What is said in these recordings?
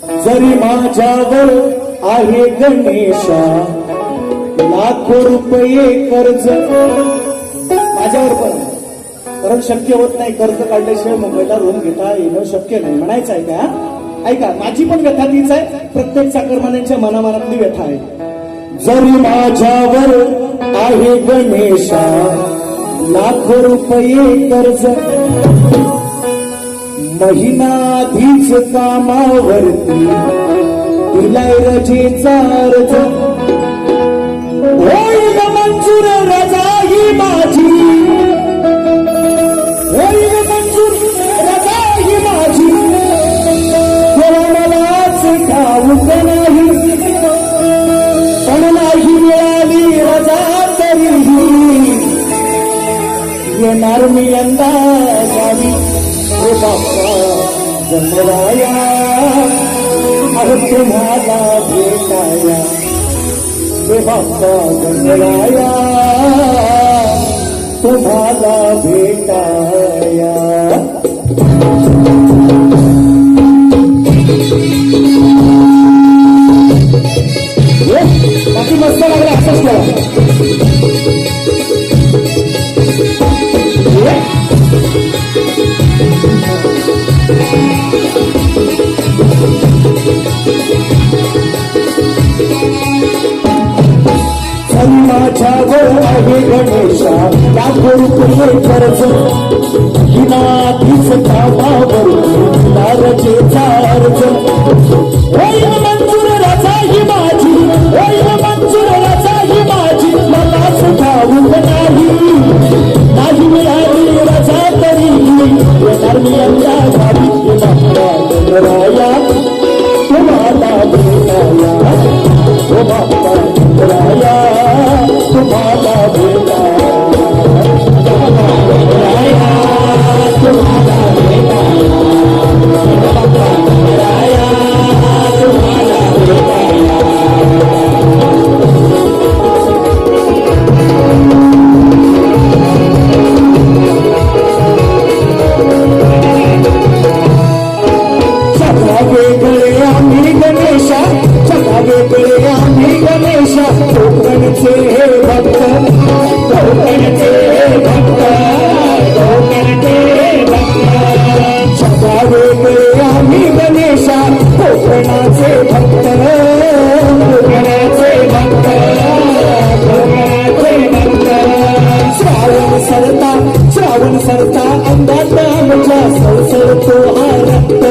जरी माझ्यावर आहे गणेशा लाखो रुपये कर्ज. माझ्यावर पण कारण शक्य होत नाही कर्ज काढल्याशिवाय मुंबईला रूम घेता येणं शक्य नाही. म्हणायचं आहे का? ऐका माझी पण व्यथा तीच आहे. प्रत्येक चाकरमान्यांच्या मनामनातली व्यथा आहे. जरी माझ्यावर आहे गणेशा लाखो रुपये कर्ज. महिनाधीच कामावरती. दिलाय रजेचा अर्ज. होईल मंजूर रजा ही माझी. होईल मंजूर रजा ही माझी. तेव्हा ठाऊक नाही? पण नाही मिळाली रजा तरीही. येणार मी यंदा बाप्पा जमराया अरे तुम्हाला भेटाया हे बाप्पा गंगराया तुम्हाला भेटाया. आणि माझ्यावर आहे गणेशा लाखो रुपये कर्ज हिनातीच कामावर नारजेचा अर्ज होईल गणेशा कोकणचे हे भक्त कोकणचे हे भक्त कोकणचे हे भक्त चला वेगळे आम्ही गणेशा कोकणाचे भक्त कोकणाचे भक्त कोकणाचे भक्त श्रावण सरता श्रावण सरता अंगात आमच्या संसरतो हा रक्त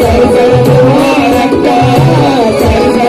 सरसरतो हा रक्त सरसरतो हा रक्त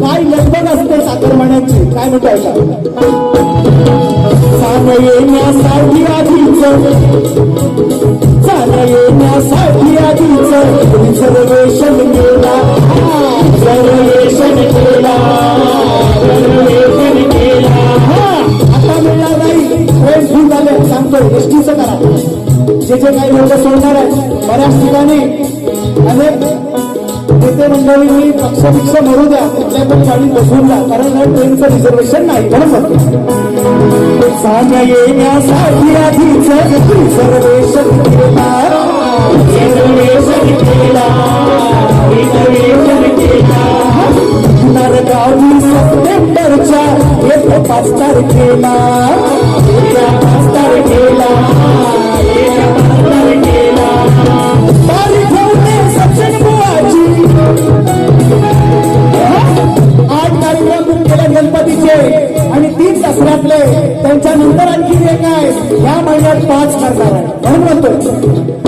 काय लगबग असते साखरमाण्याची काय म्हणतो ऐका जाणं येण्यासाठी आधीच चाल. येण्यासाठी आधीच रिझर्वेशन केला. रिझर्वेशन केला. रिझर्वेशन केला. हा आता मिळणार नाही. ट्रेन फुल झाले. सांगतो एसटीचं करा. जे जे काही लोक सोडणार आहेत बऱ्याच ठिकाणी. अनेक नेते मंडळींनी पक्ष पिक्ष मरू द्या कुठल्या पण गाडी बसून द्या कारण या ट्रेनचं रिझर्वेशन नाही म्हणून म्हणतो. साम्य येण्यासाठी आधीच रिझर्वेशन केला. रिझर्वेशन केला. रिझर्वेशन केला. नरगावी सप्टेंबरच्या एक पाच तारखेला. येत्या पाच तारखेला. कार्यक्रम बुक त्यांच्या नंतर आणखी एक आहे. या महिन्यात पाच खासदार आहे म्हणून म्हणतो